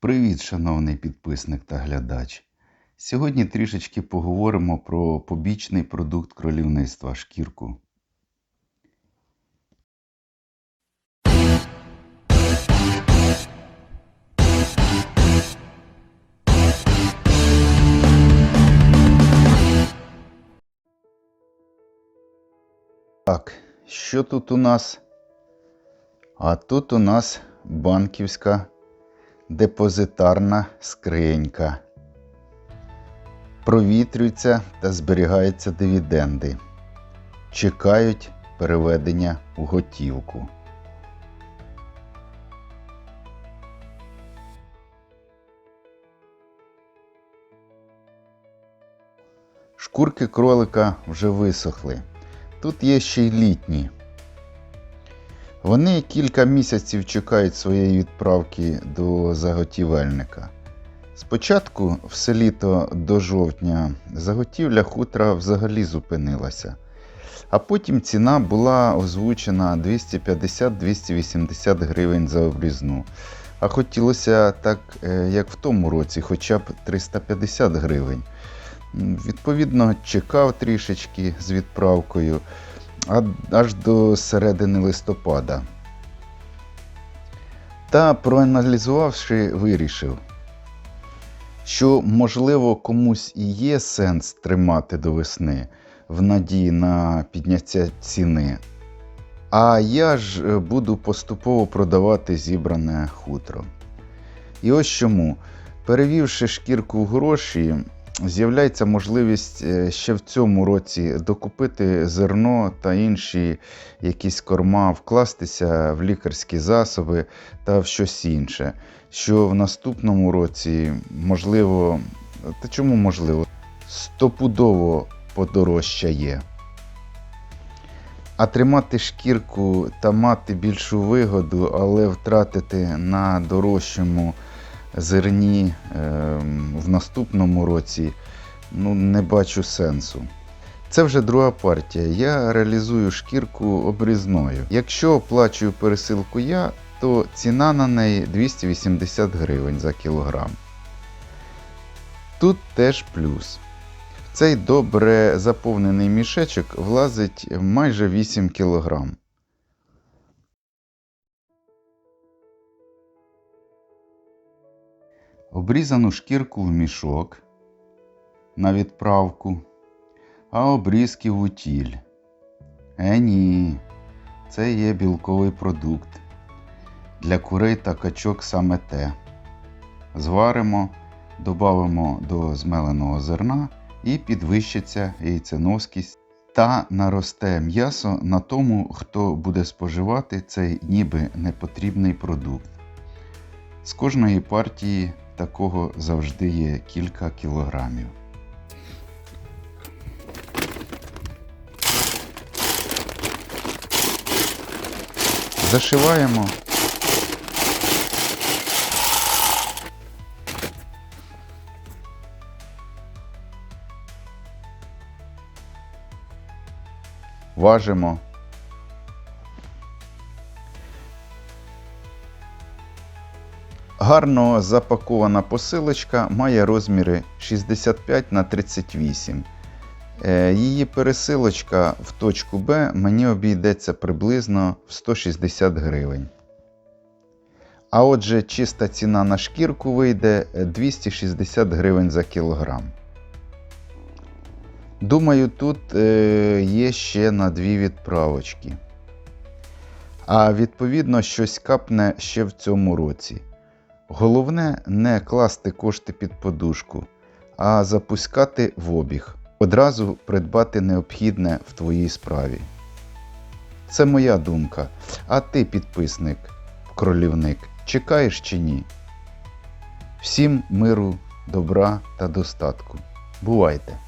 Привіт, шановний підписник та глядач. Сьогодні трішечки поговоримо про побічний продукт кролівництва шкірку. Так, що тут у нас? А тут у нас банківська депозитарна скринька. Провітрюються та зберігаються дивіденди. Чекають переведення у готівку. Шкурки кролика вже висохли. Тут є ще й літні. Вони кілька місяців чекають своєї відправки до заготівельника. Спочатку все літо до жовтня заготівля хутра взагалі зупинилася, а потім ціна була озвучена 250-280 гривень за обрізну. А хотілося так, е, як в тому році, хоча б 350 гривень. Відповідно, чекав трішечки з відправкою аж до середини листопада. Та проаналізувавши, вирішив, що, можливо, комусь і є сенс тримати до весни в надії на підняття ціни. А я ж е, буду поступово продавати зібране хутро. І ось чому. Перевівши шкірку в гроші, з'являється можливість е, ще в цьому році докупити зерно та інші якісь корма, вкластися в лікарські засоби та в щось інше, що в наступному році можливо, та чому можливо, стопудово подорожчає. А тримати шкірку та мати більшу вигоду, але втратити на дорожчому зерні ем, в наступному році ну, не бачу сенсу. Це вже друга партія. Я реалізую шкірку обрізною. Якщо оплачую пересилку я, то ціна на неї 280 гривень за кілограм. Тут теж плюс. В цей добре заповнений мішечок влазить майже 8 кілограм. Обрізану шкірку в мішок на відправку, а обрізки в утіль. Е ні, це є білковий продукт. Для курей та качок саме те. Зваримо, додамо до змеленого зерна і підвищиться яйценоскість та наросте м'ясо на тому, хто буде споживати цей ніби непотрібний продукт. З кожної партії такого завжди є кілька кілограмів. Зашиваємо. Важимо. Гарно запакована посилочка має розміри 65 на 38. Е, Її пересилочка в точку Б мені обійдеться приблизно в 160 гривень. А отже, чиста ціна на шкірку вийде 260 гривень за кілограм. Думаю, тут е, є ще на дві відправочки. А відповідно, щось капне ще в цьому році. Головне не класти кошти під подушку, а запускати в обіг. Одразу придбати необхідне в твоїй справі. Це моя думка. А ти, підписник, кролівник, чекаєш чи ні? Всім миру, добра та достатку. Бувайте!